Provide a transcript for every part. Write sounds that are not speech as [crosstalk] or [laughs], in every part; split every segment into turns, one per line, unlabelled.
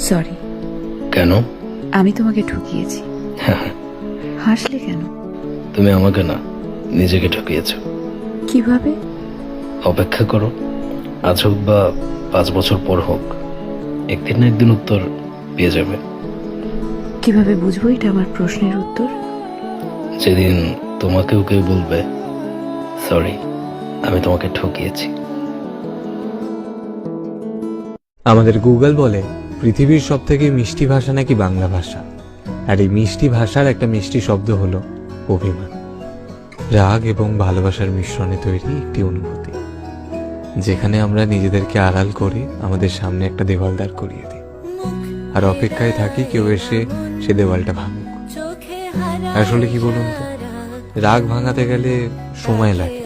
Sorry.
কেন?
আমি তোমাকে ঠকিয়েছি। [laughs] হাসলে কেন?
তুমি আমাকে না নিজেকে ঠকিয়েছ।
কীভাবে?
অপেক্ষা করো। আজ হোক বা পাঁচ বছর পর হোক একদিন না একদিন উত্তর পেয়ে যাবে।
কীভাবে বুঝব এটা আমার প্রশ্নের উত্তর?
যেদিন তোমাকেও কেউ বলবে সরি আমি তোমাকে ঠকিয়েছি।
আমাদের গুগল বলে পৃথিবীর সব থেকে মিষ্টি ভাষা নাকি বাংলা ভাষা? আর এই মিষ্টি ভাষার একটা মিষ্টি শব্দ হলো অভিমান। রাগ এবং ভালোবাসার মিশ্রণে তৈরি একটি অনুভূতি, যেখানে আমরা নিজেদেরকে আড়াল করে আমাদের সামনে একটা দেওয়াল দাঁড় করিয়ে দিই। আর অপেক্ষায় থাকি কেউ এসে সে দেওয়ালটা ভাঙুক। আসলে কি বলুন তো? রাগ ভাঙাতে গেলে সময় লাগে,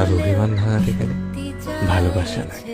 আর অভিমান ভাঙাতে গেলে ভালোবাসা লাগে।